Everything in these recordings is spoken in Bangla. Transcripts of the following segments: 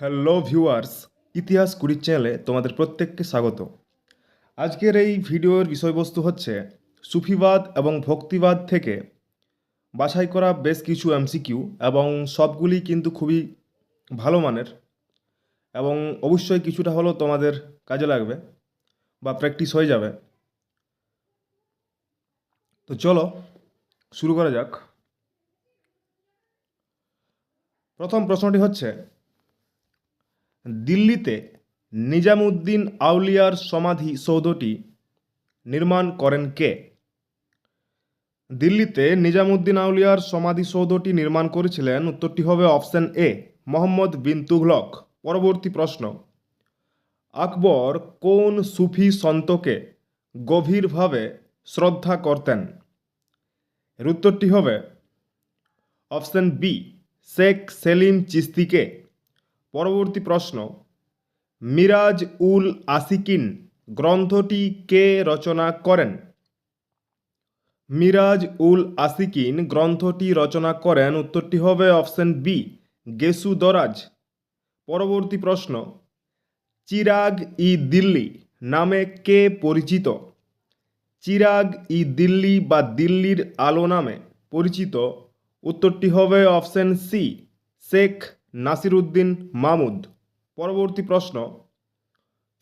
হ্যালো ভিউয়ার্স ইতিহাস কুড়ি চ্যানেলে তোমাদের প্রত্যেককে স্বাগত। আজকের এই ভিডিওর বিষয়বস্তু হচ্ছে সুফিবাদ এবং ভক্তিবাদ থেকে বাছাই করা বেশ কিছু এমসিকিউ এবং সবগুলি কিন্তু খুবই ভালো মানের এবং অবশ্যই কিছুটা হলেও তোমাদের কাজে লাগবে বা প্র্যাকটিস হয়ে যাবে। তো চলো, শুরু করা যাক। প্রথম প্রশ্নটি হচ্ছে দিল্লিতে নিজামুদ্দিন আউলিয়ার সমাধি সৌধটি নির্মাণ করেন কে? দিল্লিতে নিজামুদ্দিন আউলিয়ার সমাধিসৌধটি নির্মাণ করেছিলেন, উত্তরটি হবে অপশন এ, মোহাম্মদ বিন তুঘলক। পরবর্তী প্রশ্ন। আকবর কোন সুফি সন্তকে গভীরভাবে শ্রদ্ধা করতেন? এর উত্তরটি হবে অপশন বি, শেখ সেলিম চিস্তিকে। পরবর্তী প্রশ্ন, মিরাজ উল আসিকিন গ্রন্থটি কে রচনা করেন? মিরাজ উল আসিকিন গ্রন্থটি রচনা করেন, উত্তরটি হবে অপশন বি, গেসু দরাজ। পরবর্তী প্রশ্ন, চিরাগ ই দিল্লি নামে কে পরিচিত? চিরাগ ই দিল্লি বা দিল্লির আলো নামে পরিচিত, উত্তরটি হবে অপশন সি, শেখ নাসিরুদ্দিন মামুদ। পরবর্তী প্রশ্ন,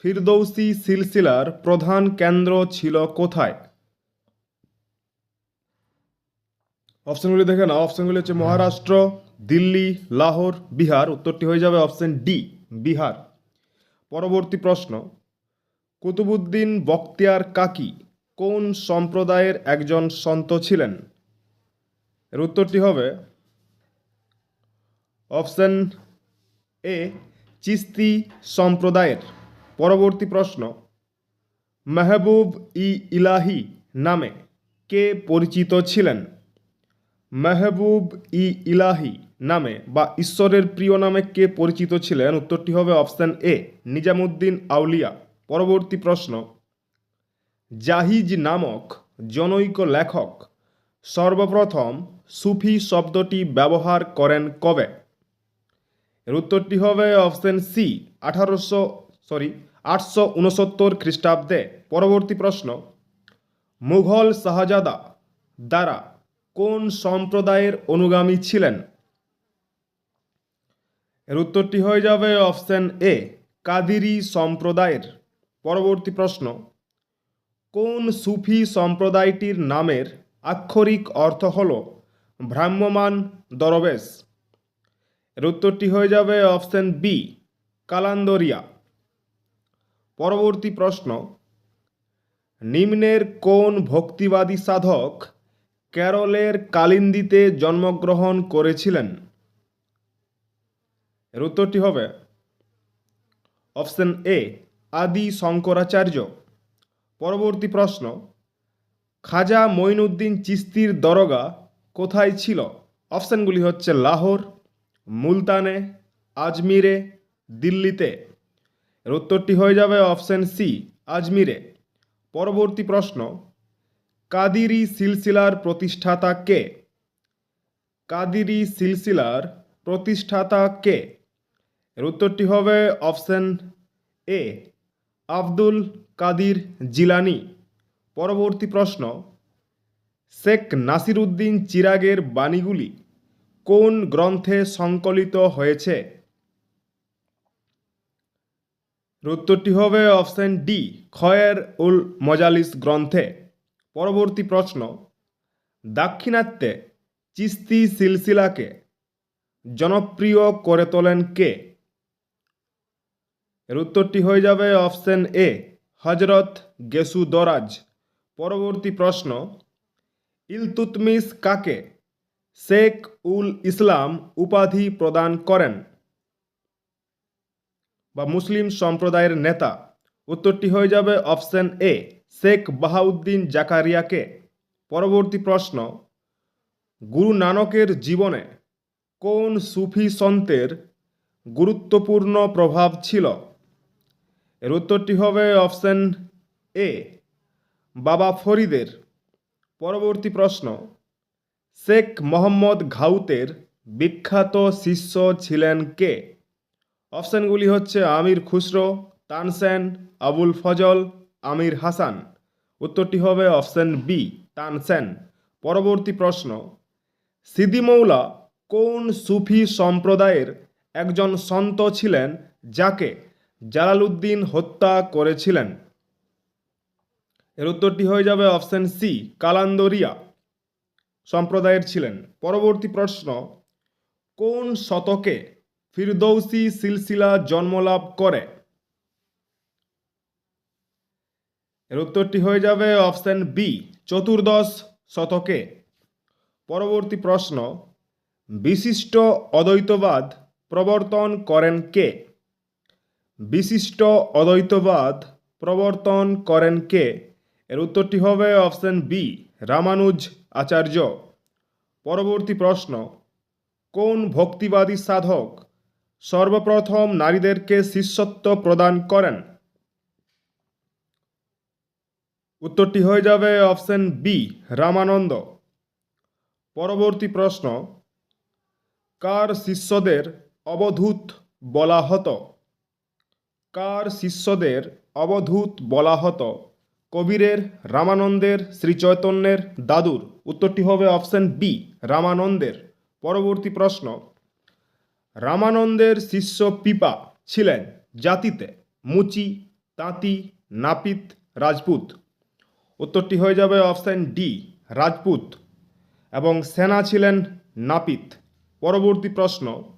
ফিরদৌসি সিলসিলার প্রধান কেন্দ্র ছিল কোথায়? অপশনগুলি দেখে নাও। অপশনগুলি হচ্ছে মহারাষ্ট্র, দিল্লি, লাহোর, বিহার। উত্তরটি হয়ে যাবে অপশন ডি বিহার। পরবর্তী প্রশ্ন, কুতুবুদ্দিন বখতিয়ার কাকি কোন সম্প্রদায়ের একজন সন্ত ছিলেন? এর উত্তরটি হবে অপশন এ, চিস্তি সম্প্রদায়ের পরবর্তী প্রশ্ন। মেহবুব ই ইলাহি নামে কে পরিচিত ছিলেন? মেহবুব ই ইলাহি নামে বা ঈশ্বরের প্রিয় নামে কে পরিচিত ছিলেন? উত্তরটি হবে অপশন এ, নিজামুদ্দিন আউলিয়া। পরবর্তী প্রশ্ন। জাহিজ নামক জনৈক লেখক সর্বপ্রথম সুফি শব্দটি ব্যবহার করেন কবে? এর উত্তরটি হবে অপশন সি, আঠারোশো, সরি, আটশো উনসত্তর খ্রিস্টাব্দে। পরবর্তী প্রশ্ন, মুঘল শাহজাদা দ্বারা কোন সম্প্রদায়ের অনুগামী ছিলেন? এর উত্তরটি হয়ে যাবে অপশন এ, কাদিরি সম্প্রদায়ের। পরবর্তী প্রশ্ন, কোন সুফি সম্প্রদায়টির নামের আক্ষরিক অর্থ হল ভ্রাম্যমান দরবেশ? এর উত্তরটি হয়ে যাবে অপশন বি, কালান্দরিয়া। পরবর্তী প্রশ্ন, নিম্নের কোন ভক্তিবাদী সাধক কেরলের কালিন্দিতে জন্মগ্রহণ করেছিলেন? এর উত্তরটি হবে অপশন এ, আদি শঙ্করাচার্য। পরবর্তী প্রশ্ন, খাজা মঈনুদ্দিন চিস্তির দরগা কোথায় ছিল? অপশানগুলি হচ্ছে লাহোর মুলতানে, আজমিরে, দিল্লিতে। এর উত্তরটি হয়ে যাবে অপশন সি, আজমিরে। পরবর্তী প্রশ্ন, কাদিরি সিলসিলার প্রতিষ্ঠাতা কে? কাদিরি সিলসিলার প্রতিষ্ঠাতা কে? এর উত্তরটি হবে option A, Abdul Qadir Jilani. পরবর্তী প্রশ্ন, শেখ নাসিরুদ্দিন চিরাগের বাণীগুলি কোন গ্রন্থে সংকলিত হয়েছে? উত্তরটি হবে অপশন ডি খয়ের উল মজালিস গ্রন্থে। পরবর্তী প্রশ্ন, দাক্ষিণাত্যে চিস্তি সিলসিলাকে জনপ্রিয় করে তোলেন কে? এর উত্তরটি হয়ে যাবে অপশন এ, হজরত গেসু দরাজ পরবর্তী প্রশ্ন ইলতুতমিস কাকে শেখ উল ইসলাম উপাধি প্রদান করেন বা মুসলিম সম্প্রদায়ের নেতা। উত্তরটি হয়ে যাবে অপশন এ, শেখ বাহাউদ্দিন জাকারিয়াকে। পরবর্তী প্রশ্ন, গুরু নানকের জীবনে কোন সুফি সন্তের গুরুত্বপূর্ণ প্রভাব ছিল? এর উত্তরটি হবে অপশন এ, বাবা ফরিদের। পরবর্তী প্রশ্ন শেখ মোহাম্মদ ঘাউতের বিখ্যাত শিষ্য ছিলেন কে? অপশানগুলি হচ্ছে আমির খুসরো তানসেন আবুল ফজল, আমির হাসান। উত্তরটি হবে অপশান বি তানসেন পরবর্তী প্রশ্ন সিদিমৌলা কোন সুফি সম্প্রদায়ের একজন সন্ত ছিলেন যাকে জালালউদ্দিন হত্যা করেছিলেন? এর উত্তরটি হয়ে যাবে অপশন সি কালান্দরিয়া। সম্প্রদায়ের ছিলেন। পরবর্তী প্রশ্ন, কোন শতকে ফিরদৌসি সিলসিলা জন্মলাভ করে? এর উত্তরটি হয়ে যাবে অপশন বি চতুর্দশ শতকে। পরবর্তী প্রশ্ন, বিশিষ্ট অদ্বৈতবাদ প্রবর্তন করেন কে? বিশিষ্ট অদ্বৈতবাদ প্রবর্তন করেন কে? এর উত্তরটি হবে অপশন বি রামানুজ আচার্য, পরবর্তী প্রশ্ন, কোন ভক্তিবাদী সাধক সর্বপ্রথম নারীদেরকে শিষ্যত্ব প্রদান করেন? উত্তরটি হয়ে যাবে অপশন বি, রামানন্দ। পরবর্তী প্রশ্ন, কার শিষ্যদের অবধূত বলা হতো? কার শিষ্যদের অবধূত বলা হতো? কবিরের, রামানন্দের, শ্রীচৈতন্যের, দাদুর। উত্তরটি হবে অপশান বি, রামানন্দের। পরবর্তী প্রশ্ন, রামানন্দের শিষ্য পিপা ছিলেন জাতিতে মুচি, তাঁতি, নাপিত, রাজপুত। উত্তরটি হয়ে যাবে অপশান ডি, রাজপুত। এবং সেনা ছিলেন নাপিত। পরবর্তী প্রশ্ন,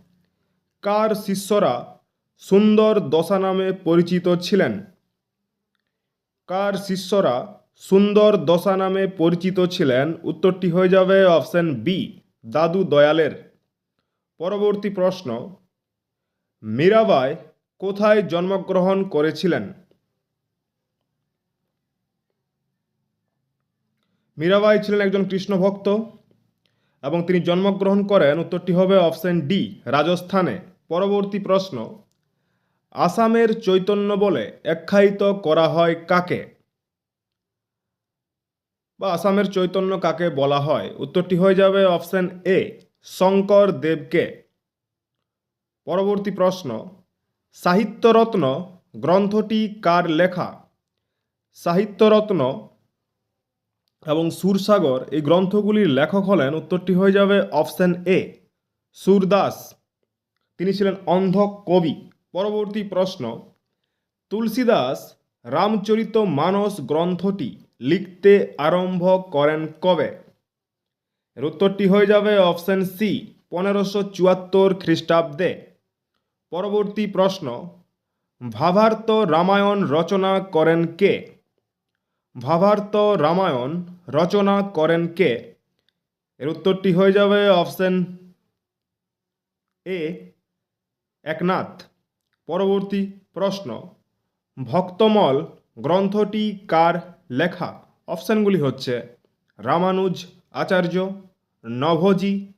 কার শিষ্যরা সুন্দর দশা নামে পরিচিত ছিলেন? কার শিষ্যরা সুন্দর দশা নামে পরিচিত ছিলেন, উত্তরটি হয়ে যাবে অপশন বি, দাদু দয়ালের। পরবর্তী প্রশ্ন, মীরাবাই কোথায় জন্মগ্রহণ করেছিলেন? মীরাবাই ছিলেন একজন কৃষ্ণ ভক্ত এবং তিনি জন্মগ্রহণ করেন, উত্তরটি হবে অপশন ডি, রাজস্থানে। পরবর্তী প্রশ্ন, আসামের চৈতন্য বলে আখ্যায়িত করা হয় কাকে? বা আসামের চৈতন্য কাকে বলা হয়? উত্তরটি হয়ে যাবে অপশন এ, শঙ্কর দেবকে। পরবর্তী প্রশ্ন, সাহিত্যরত্ন গ্রন্থটি কার লেখা? সাহিত্যরত্ন এবং সুরসাগর এই গ্রন্থগুলির লেখক হলেন, উত্তরটি হয়ে যাবে অপশন এ, সুরদাস। তিনি ছিলেন অন্ধ কবি। পরবর্তী প্রশ্ন, তুলসীদাস রামচরিত মানস গ্রন্থটি লিখতে আরম্ভ করেন কবে? এর উত্তরটি হয়ে যাবে অপশন সি পনেরোশো চুয়াত্তর খ্রিস্টাব্দে। পরবর্তী প্রশ্ন ভাবার্ত রামায়ণ রচনা করেন কে? ভাবার্ত রামায়ণ রচনা করেন কে? এর উত্তরটি হয়ে যাবে অপশন এ একনাথ। পরবর্তী প্রশ্ন, ভক্তমল গ্রন্থটি কার লেখা অপশানগুলি হচ্ছে রামানুজ, আচার্য, নভজি,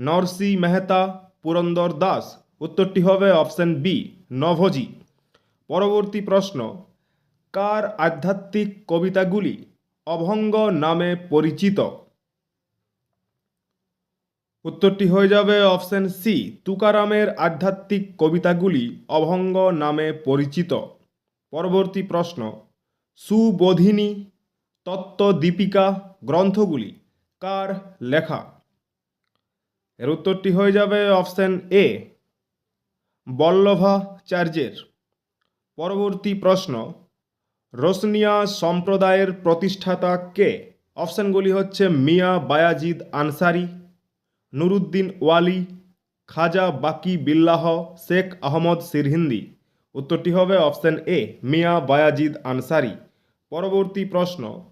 নরসি মেহতা, পুরন্দর দাস। উত্তরটি হবে অপশান বি, নভজি। পরবর্তী প্রশ্ন, কার আধ্যাত্মিক কবিতাগুলি অভঙ্গ নামে পরিচিত? উত্তরটি হয়ে যাবে অপশান সি, তুকারামের আধ্যাত্মিক কবিতাগুলি অভঙ্গ নামে পরিচিত। পরবর্তী প্রশ্ন সুবোধিনী তত্ত্ব দীপিকা গ্রন্থগুলি। কার লেখা? এর উত্তরটি হয়ে যাবে অপশান এ, বল্লভাচার্যের। পরবর্তী প্রশ্ন, রোশনিয়া সম্প্রদায়ের প্রতিষ্ঠাতা কে? অপশানগুলি হচ্ছে মিয়া বায়াজিদ আনসারি, নুরুদ্দিন ওয়ালি, খাজা বাকি বিল্লাহ শেখ আহমদ সিরহিন্দি। উত্তরটি হবে অপশান এ, মিয়া বায়াজিদ আনসারি। পরবর্তী প্রশ্ন,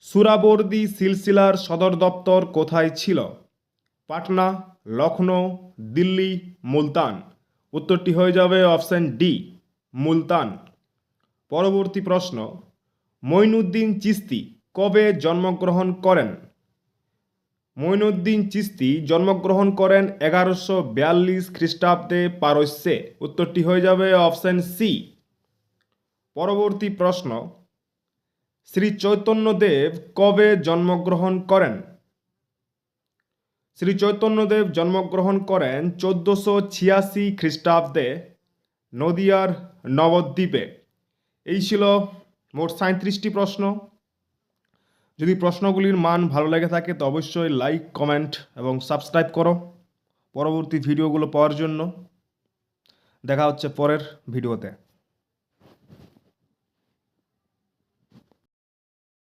সুরাবর্দি সিলসিলার সদর দপ্তর কোথায় ছিল? পাটনা লখনৌ দিল্লি, মুলতান। উত্তরটি হয়ে যাবে অপশন ডি, মুলতান। পরবর্তী প্রশ্ন, মঈনুদ্দিন চিস্তি কবে জন্মগ্রহণ করেন? মঈনুদ্দিন চিস্তি জন্মগ্রহণ করেন এগারোশো বিয়াল্লিশ খ্রিস্টাব্দে পারস্যে। উত্তরটি হয়ে যাবে অপশন সি। পরবর্তী প্রশ্ন শ্রী চৈতন্যদেব কবে জন্মগ্রহণ করেন? শ্রী চৈতন্যদেব জন্মগ্রহণ করেন চোদ্দোশো ছিয়াশি খ্রিস্টাব্দে নদিয়ার নবদ্বীপে। এই ছিল মোট সাঁত্রিশটি প্রশ্ন। যদি প্রশ্নগুলির মান ভালো লেগে থাকে, তো অবশ্যই লাইক, কমেন্ট এবং সাবস্ক্রাইব করো পরবর্তী ভিডিওগুলো পাওয়ার জন্য। দেখা হচ্ছে পরের ভিডিওতে।